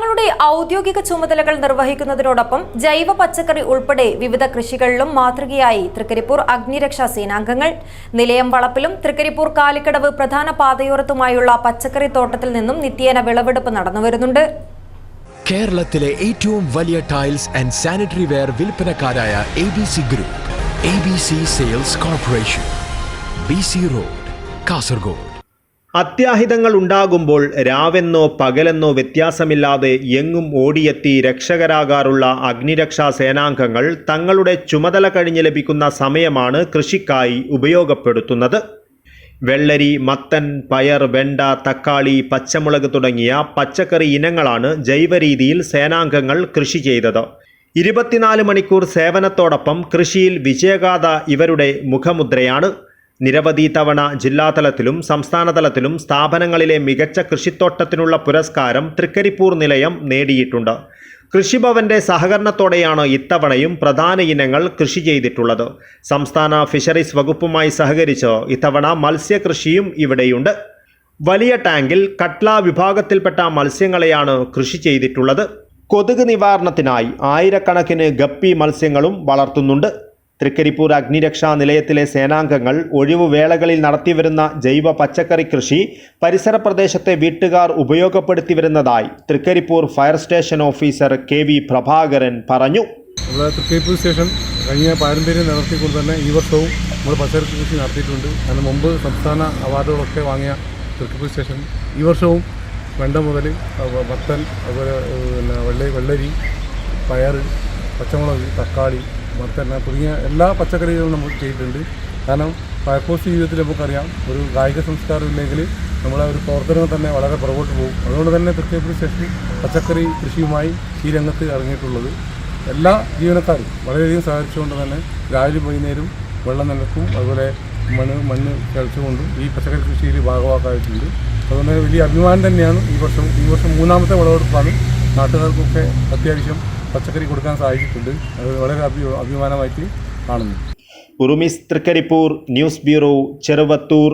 തങ്ങളുടെ ഔദ്യോഗിക ചുമതലകൾ നിർവഹിക്കുന്നതിനോടൊപ്പം ജൈവ പച്ചക്കറി ഉൾപ്പെടെ വിവിധ കൃഷികളിലും മാതൃകയായി തൃക്കരിപ്പൂർ അഗ്നിരക്ഷാ സേനാംഗങ്ങൾ നിലയം വളപ്പിലും തൃക്കരിപ്പൂർ കാലിക്കടവ് പ്രധാന പാതയോരത്തുമായുള്ള പച്ചക്കറി തോട്ടത്തിൽ നിന്നും നിത്യേന വിളവെടുപ്പ് നടന്നുവരുന്നുണ്ട് കേരളത്തിലെ ഏറ്റവും വലിയ tiles and sanitary ware വിൽപ്പനക്കാരായ A B C group A B C sales corporation B C road Kasaragod. അത്യാഹിതങ്ങൾ ഉണ്ടാകുമ്പോൾ രാവെന്നോ പകലെന്നോ വ്യത്യാസമില്ലാതെ എങ്ങും ഓടിയെത്തി രക്ഷകരാകാറുള്ള അഗ്നിരക്ഷാ സേനാംഗങ്ങൾ തങ്ങളുടെ ചുമതല കഴിഞ്ഞ് ലഭിക്കുന്ന സമയമാണ് കൃഷിക്കായി ഉപയോഗപ്പെടുത്തുന്നത്. വെള്ളരി മത്തൻ പയർ വെണ്ട തക്കാളി പച്ചമുളക് തുടങ്ങിയ പച്ചക്കറി ഇനങ്ങളാണ് ജൈവരീതിയിൽ സേനാംഗങ്ങൾ കൃഷി ചെയ്തത്. ഇരുപത്തിനാല് മണിക്കൂർ സേവനത്തോടൊപ്പം കൃഷിയിൽ വിജയഗാഥ ഇവരുടെ മുഖമുദ്രയാണ്. നിരവധി തവണ ജില്ലാതലത്തിലും സംസ്ഥാനതലത്തിലും സ്ഥാപനങ്ങളിലെ മികച്ച കൃഷിത്തോട്ടത്തിനുള്ള പുരസ്കാരം തൃക്കരിപ്പൂർ നിലയം നേടിയിട്ടുണ്ട്. കൃഷിഭവന്റെ സഹകരണത്തോടെയാണ് ഇത്തവണയും പ്രധാന ഇനങ്ങൾ കൃഷി ചെയ്തിട്ടുള്ളത്. സംസ്ഥാന ഫിഷറീസ് വകുപ്പുമായി സഹകരിച്ച് ഇത്തവണ മത്സ്യകൃഷിയും ഇവിടെയുണ്ട്. വലിയ ടാങ്കിൽ കട്ല വിഭാഗത്തിൽപ്പെട്ട മത്സ്യങ്ങളെയാണ് കൃഷി ചെയ്തിട്ടുള്ളത്. കൊതുക് നിവാരണത്തിനായി ആയിരക്കണക്കിന് ഗപ്പി മത്സ്യങ്ങളും വളർത്തുന്നുണ്ട്. തൃക്കരിപ്പൂർ അഗ്നിരക്ഷാ നിലയത്തിലെ സേനാംഗങ്ങൾ ഒഴിവുവേളകളിൽ നടത്തിവരുന്ന ജൈവ പച്ചക്കറി കൃഷി പരിസര പ്രദേശത്തെ വീട്ടുകാർ ഉപയോഗപ്പെടുത്തി വരുന്നതായി Trikaripur fire station officer K V Prabhakaran പറഞ്ഞു. നമ്മുടെ തൃക്കരിപ്പൂർ സ്റ്റേഷൻ കഴിഞ്ഞ പാരമ്പര്യം നിലനിർത്തിക്കൊണ്ട് തന്നെ ഈ വർഷവും നമ്മൾ പച്ചക്കറി കൃഷി നടത്തിയിട്ടുണ്ട്. അതിന് മുമ്പ് സംസ്ഥാന അവാർഡുകളൊക്കെ വാങ്ങിയ തൃക്കരിപ്പൂർ സ്റ്റേഷൻ ഈ വർഷവും വെണ്ട മുതൽ മത്തൻ അതുപോലെ പിന്നെ വെള്ളരി പയർ പച്ചമുളക് തക്കാളി മത്തൻ തുടങ്ങിയ എല്ലാ പച്ചക്കറികളും നമ്മൾ ചെയ്തിട്ടുണ്ട്. കാരണം ഫയർഫോഴ്സ് ജീവിതത്തിൽ നമുക്കറിയാം ഒരു കായിക സംസ്കാരം ഇല്ലെങ്കിൽ നമ്മളെ ഒരു പ്രവർത്തനങ്ങൾ തന്നെ വളരെ പുറകോട്ട് പോകും. അതുകൊണ്ട് തന്നെ തൃക്കരിപ്പൂർ സ്റ്റേഷൻ പച്ചക്കറി കൃഷിയുമായി ഈ രംഗത്ത് ഇറങ്ങിയിട്ടുള്ളത്. എല്ലാ ജീവനക്കാരും വളരെയധികം സഹായിച്ചുകൊണ്ട് തന്നെ രാവിലെ വൈകുന്നേരം വെള്ളം നിലക്കും അതുപോലെ മണ്ണ് മണ്ണ് കിളച്ചുകൊണ്ടും ഈ പച്ചക്കറി കൃഷിയിൽ ഭാഗമാക്കായിട്ടുണ്ട് അതുകൊണ്ട് വലിയ അഭിമാനം തന്നെയാണ് ഈ വർഷം ഈ വർഷം മൂന്നാമത്തെ വിളവെടുപ്പാണ്. നാട്ടുകാർക്കൊക്കെ അത്യാവശ്യം പച്ചക്കറി കൊടുക്കാൻ സാധിച്ചിട്ടുണ്ട്. അത് വളരെ അഭി അഭിമാനമായിട്ട് കാണുന്നു. Urumis Trikaripur news bureau Cheruvathur.